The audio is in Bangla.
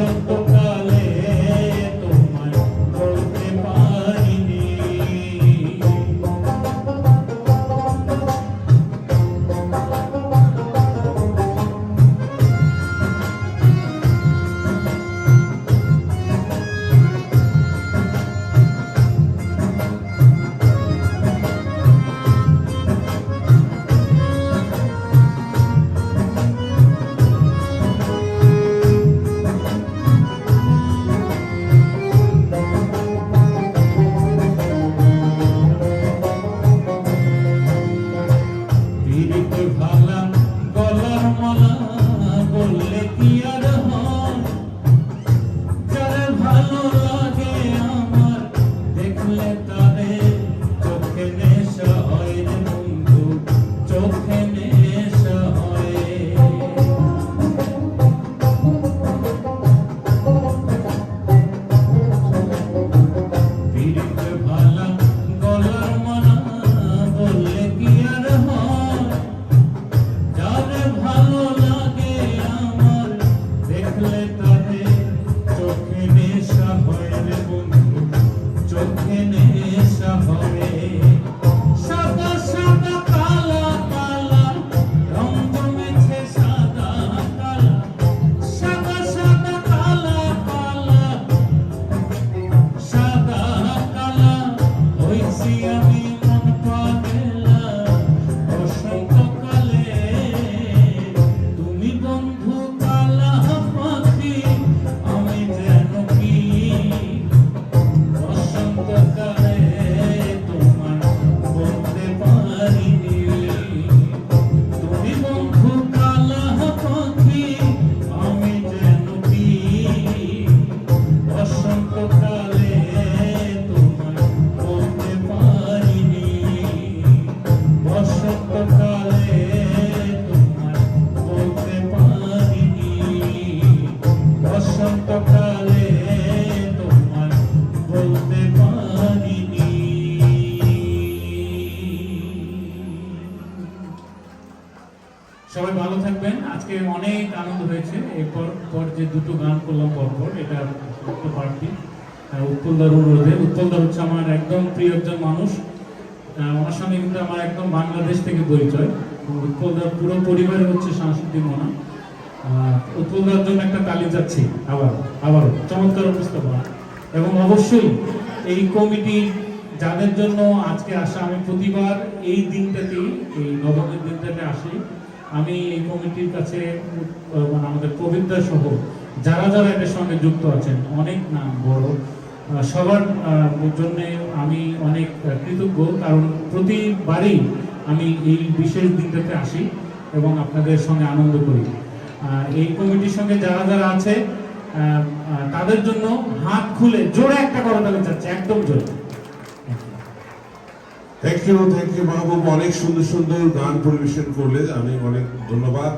myself ভালো লাগে আমার দেখলে তারে সবাই ভালো থাকবেন। আজকে অনেক আনন্দ হয়েছে। এরপর পর যে দুটো গান করলাম পরপর, এটা একটা পার্টি। উৎপলদার অনুরোধে। উৎপলদার হচ্ছে আমার একদম প্রিয় একজন মানুষ। ওনার সঙ্গে কিন্তু আমার একদম বাংলাদেশ থেকে পরিচয়। উৎপলদার পুরো পরিবারের হচ্ছে সাংস্কৃতিক মনা। উৎপলদার জন্য একটা তালি যাচ্ছি আবার আবার চমৎকার উপস্থাপনা। এবং অবশ্যই এই কমিটি যাদের জন্য আজকে আসা আমি প্রতিবার এই দিনটাতেই, এই নবমীর দিনটাতে আসি। আমি এই কমিটির কাছে মানে আমাদের পবিত্রা সহ যারা যারা এটার সঙ্গে যুক্ত আছেন, অনেক নাম বড়। সবার জন্য আমি অনেক কৃতজ্ঞ, কারণ প্রতিবারই আমি এই বিশেষ দিনটাতে আসি এবং আপনাদের সঙ্গে আনন্দ করি। এই কমিটির সঙ্গে যারা যারা আছে তাদের জন্য হাত খুলে জোরে একটা করা করতালি চাচ্ছে, একদম জোরে। Thank you thank you Mahbub অনেক সুন্দর সুন্দর গান পরিবেশন করলে আমি অনেক ধন্যবাদ।